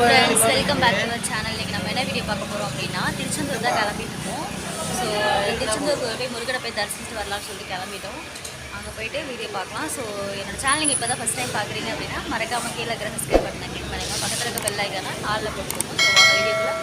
Friends welcome back to channel இன்றைக்கி நம்ம என்ன வீடியோ பார்க்க போகிறோம் அப்படின்னா திருச்செந்தூர் தான் கிளம்பிட்டு இருக்கோம் ஸோ திருச்செந்தூர் போய் முருகனை போய் தரிசிச்சுட்டு வரலாம்னு சொல்லிட்டு கிளம்பிட்டோம். அங்கே போயிட்டு வீடியோ பார்க்கலாம். ஸோ என்னோட சேனல் நீங்கள் இப்போ தான் ஃபஸ்ட் டைம் பார்க்குறீங்க அப்படின்னா மறக்காம கீழே இருக்கிற சப்ஸ்கிரைப் பட்டனை கிளிக் பண்ணுங்க. பக்கத்தில் இருக்க பெல் ஐக்கான ஆளில் போட்டுக்கோங்க. ஸோ அந்த வீடியோக்குள்ளே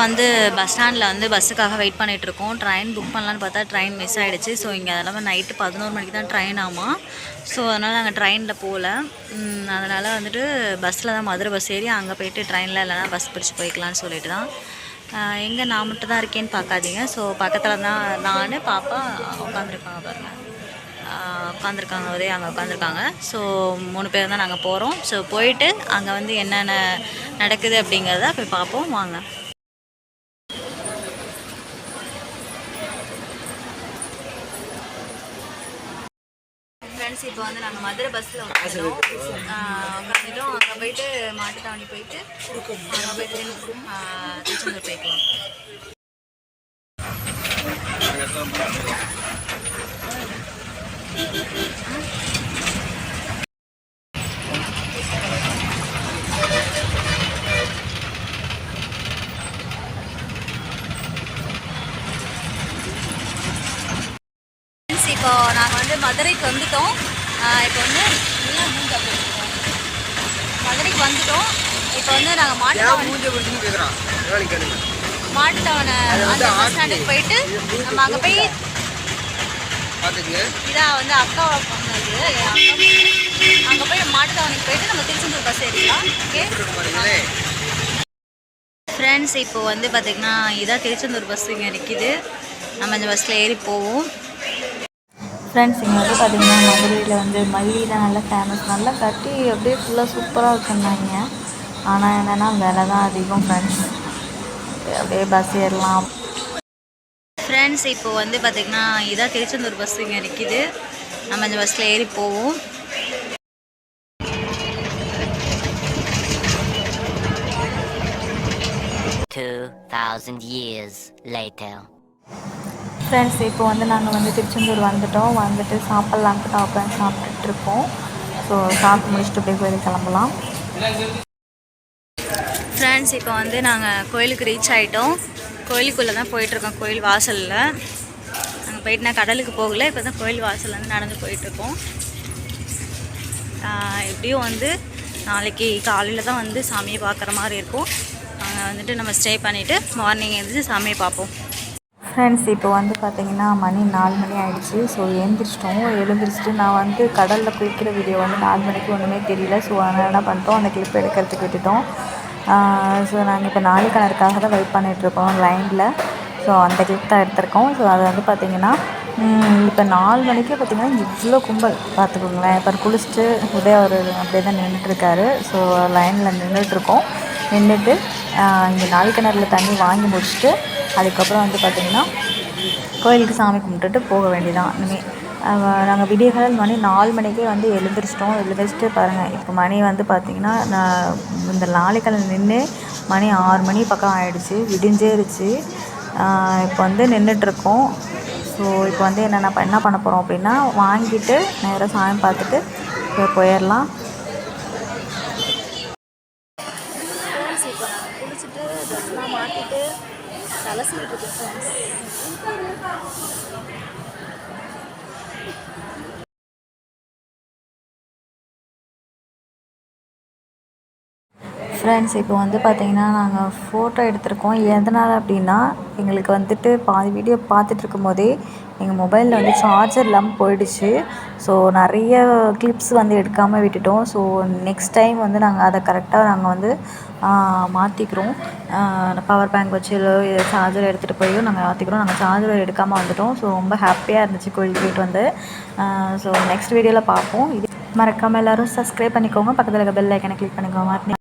இப்போ வந்து பஸ் ஸ்டாண்டில் வந்து பஸ்ஸுக்காக வெயிட் பண்ணிகிட்ருக்கோம் இருக்கோம் ட்ரெயின் புக் பண்ணலான்னு பார்த்தா ட்ரெயின் மிஸ் ஆகிடுச்சு ஸோ இங்கே அதெல்லாம் நைட்டு பதினோரு மணிக்கு தான் ட்ரெயின் ஆமாம் ஸோ அதனால் நாங்கள் ட்ரெயினில் போகல அதனால் வந்துட்டு பஸ்ஸில் தான் மதுரை பஸ் ஏறி அங்கே போயிட்டு ட்ரெயினில் இல்லைனா பஸ் பிடிச்சி போய்க்கலான்னு சொல்லிட்டு தான். எங்கே நான் மட்டும் தான் இருக்கேன்னு பார்க்காதீங்க. ஸோ பக்கத்தில் தான் நான் பாப்பா உட்காந்துருக்காங்க பாருங்கள் உட்காந்துருக்காங்க ஒரே அங்கே உட்காந்துருக்காங்க ஸோ மூணு பேர் தான் நாங்கள் போகிறோம் ஸோ போயிட்டு அங்கே வந்து என்னென்ன நடக்குது அப்படிங்கிறத போய் பார்ப்போம் வாங்க. ஃப்ரெண்ட்ஸ் இப்போ வந்து நாங்கள் மதுரை பஸ்ஸில் உட்காந்துட்டோம் உட்காந்துட்டோம். அங்கே போயிட்டு மாட்டுத்தாவணி போயிட்டு அங்கே போயிட்டு ஆ, திருச்செந்தூர் போய்க்கலாம். you இப்போ நாங்கள் வந்து மதுரைக்கு வந்துட்டோம். இப்போ வந்து? மதுரைக்கு வந்துட்டோம். இப்போ வந்து நாங்கள் மாட்டுத்தாவணி மாட்டுத்தாவணை அந்த பஸ் ஸ்டாண்டுக்கு போயிட்டு நம்ம அங்கே போய் இதான் வந்து அக்கா பண்ணது. அங்கே போய் மாட்டுத்தாவணிக்கு போயிட்டு நம்ம திருச்செந்தூர் பஸ் ஏறிக்கலாம் ஓகே ஃப்ரெண்ட்ஸ் இப்போ வந்து பார்த்திங்கன்னா இதான் திருச்செந்தூர் பஸ் இங்கே நிற்கிது நம்ம இந்த பஸ்ஸில் ஏறி போவோம். ஃப்ரெண்ட்ஸ் இங்கே வந்து பார்த்திங்கன்னா மதுரையில் வந்து மல்லி தான் நல்லா ஃபேமஸ் நல்லா கட்டி அப்படியே ஃபுல்லாக சூப்பராக இருக்குன்னாங்க ஆனால் என்னென்னா விலை தான் அதிகம் ஃப்ரெண்ட்ஸ் அப்படியே பஸ் ஏறலாம். ஃப்ரெண்ட்ஸ் இப்போ வந்து பார்த்திங்கன்னா இதான் திருச்செந்தூர் பஸ் இங்கே நிற்கிது நம்ம இந்த பஸ்ஸில் ஏறி போவோம். Two thousand years later. Friends இப்போ வந்து நாங்கள் வந்து திருச்செந்தூர் வந்துட்டோம். வந்துட்டு சாப்பிட்லான்ட்டு தான் உட்காந்து சாப்பிட்டுட்டு ஸோ சாப்பிட்டு முடிச்சுட்டு போய் கோயிலுக்கு கிளம்பலாம். ஃப்ரெண்ட்ஸ் இப்போ வந்து நாங்கள் கோயிலுக்கு ரீச் ஆகிட்டோம் கோயிலுக்குள்ளே தான் போயிட்டுருக்கோம் கோயில் வாசலில். நாங்கள் போயிட்டு நான் கடலுக்கு போகல இப்போ தான் கோயில் வாசல்லேருந்து நடந்து போயிட்டுருக்கோம் எப்படியும் வந்து நாளைக்கு காலையில் தான் வந்து சாமியை பார்க்குற மாதிரி இருக்கும். அங்கே வந்துட்டு நம்ம ஸ்டே பண்ணிவிட்டு மார்னிங் எழுந்திரிச்சு சாமியை பார்ப்போம். ஃப்ரெண்ட்ஸ் இப்போ வந்து பார்த்தீங்கன்னா மணி நாலு மணி ஆகிடுச்சு ஸோ எழுந்திரிச்சிட்டோம் எழுந்திரிச்சிட்டு நான் வந்து கடலில் குளிக்கிற வீடியோ வந்து நாலு மணிக்கு ஒன்றுமே தெரியல. ஸோ அதனால் என்ன பண்ணிட்டோம்? அந்த கிளிப் எடுக்கிறதுக்கு விட்டுட்டோம். ஸோ நாங்கள் இப்போ நாளைக்கானருக்காக தான் வெயிட் பண்ணிகிட்ருக்கோம் லைனில் ஸோ அந்த கிளிப் தான் எடுத்திருக்கோம். ஸோ அது வந்து பார்த்திங்கன்னா இப்போ நாலு மணிக்கே பார்த்திங்கன்னா இவ்வளோ கும்பல். பார்த்துக்கோங்களேன். இப்போ குளிச்சுட்டு உதய அவர் அப்படியே தான் நின்றுட்டுருக்காரு ஸோ லைனில் நின்றுட்டுருக்கோம் நின்றுட்டு இங்கே நாலு கிணறுல தண்ணி வாங்கி முடிச்சுட்டு அதுக்கப்புறம் வந்து பார்த்திங்கன்னா கோயிலுக்கு சாமி கும்பிட்டுட்டு போக வேண்டியதான் இனிமேல் நாங்கள் விடியகாலம் மணி நாலு மணிக்கே வந்து எழுந்திரிச்சிட்டோம். எழுந்திரிச்சிட்டு பாருங்கள் இப்போ மணி வந்து பார்த்திங்கன்னா நான் இந்த நாளைக்கிழமை நின்று மணி ஆறு மணி பக்கம் ஆகிடுச்சு விடிஞ்சேருச்சு. இப்போ வந்து நின்றுட்டுருக்கோம் ஸோ இப்போ வந்து என்னென்ன என்ன பண்ண போகிறோம் அப்படின்னா வாங்கிட்டு நேராக சாமி பார்த்துட்டு போய் போயிடலாம் இப்போ குளிச்சுட்டு ட்ரெஸ்லாம் மாட்டிட்டு Salah sendiri difference. ஃப்ரெண்ட்ஸ் இப்போ வந்து பார்த்திங்கன்னா நாங்கள் ஃபோட்டோ எடுத்திருக்கோம். எதனால் அப்படின்னா எங்களுக்கு வந்துட்டு பாதி வீடியோ பார்த்துட்டு இருக்கும்போதே எங்கள் மொபைலில் வந்து சார்ஜர் இல்லாமல் போயிடுச்சு. ஸோ நிறைய கிளிப்ஸ் வந்து எடுக்காமல் விட்டுட்டோம். ஸோ நெக்ஸ்ட் டைம் வந்து நாங்கள் அதை கரெக்டாக நாங்கள் வந்து மாற்றிக்கிறோம் பவர் பேங்க் வச்சு சார்ஜர் எடுத்துகிட்டு போய் நாங்கள் மாற்றிக்கிறோம் நாங்கள் சார்ஜர் எடுக்காமல் வந்துட்டோம். ஸோ ரொம்ப ஹாப்பியாக இருந்துச்சு கோயில் போயிட்டு வந்து. ஸோ நெக்ஸ்ட் வீடியோவில் பார்ப்போம். இது மறக்காமல் எல்லோரும் சப்ஸ்கிரைப் பண்ணிக்கோங்க. பக்கத்தில் இருக்க பெல் ஐக்கனை கிளிக் பண்ணிக்கோங்க.